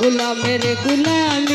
গোলামের গোলাম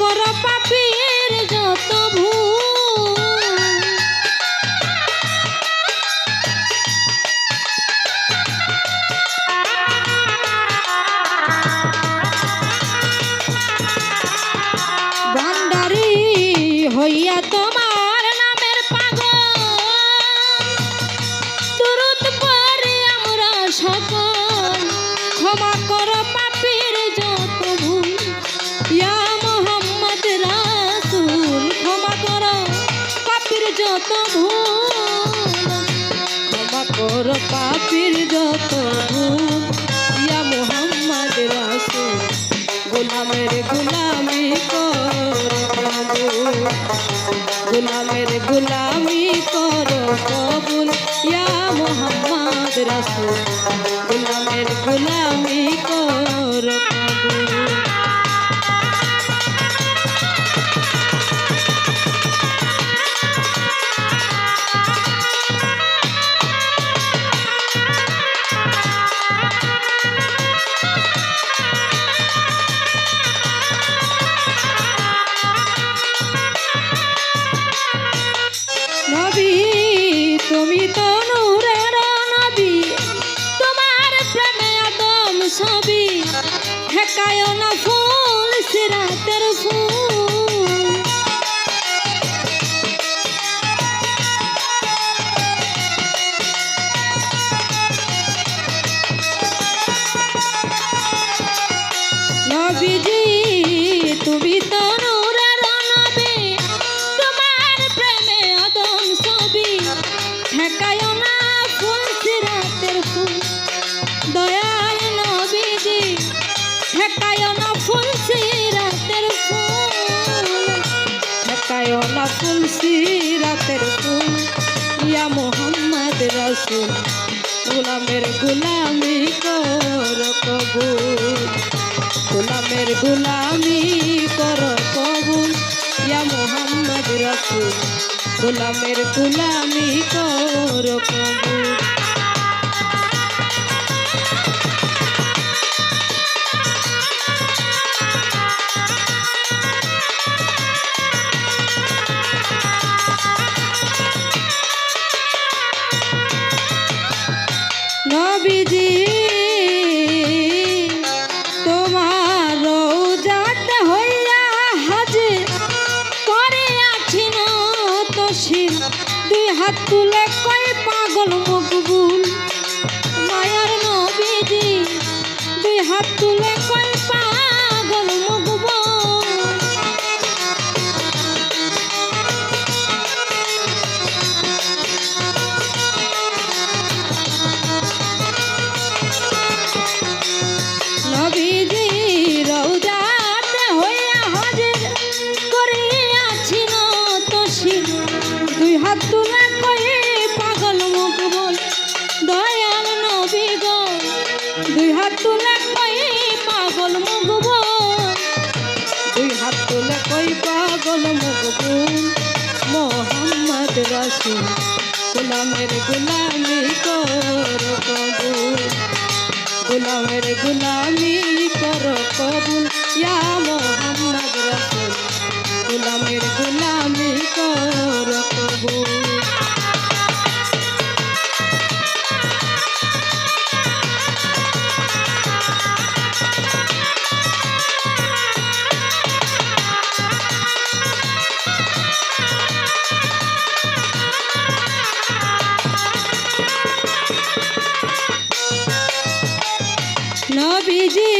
Coropapi. ক্ষমা কর পাপির যত ইয়া মোহাম্মদ রাসু গোলামের গোলামি সিরাতের ফুল ইয়া মোহাম্মদ রসুল, গোলামের গোলামি কর কবুল। গোলামের গোলামি কর কবুল, ইয়া মোহাম্মদ রসুল, গোলামের গোলামি কর কবুল। হাত তুলে কয় পাগল মকবুল। মায়ার নবীজি দুই হাত তুলে কবুল গোলামের গোলামি করো কবুল। গোলামের গোলামি করো কবুল। ইয়া মোহাম্মদ রসুল গোলামের গোলাম নবীজি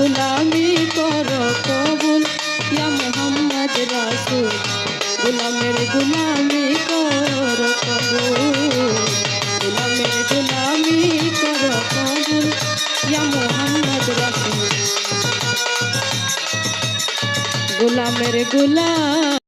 গুলামি কর কবুল, ইয়া মোহাম্মদ রাসুল। গুলামের গুলামি কর কবুল, গুলামের গুলামি কর কবুল, ইয়া মোহাম্মদ রাসুল। গুলামের গোলাম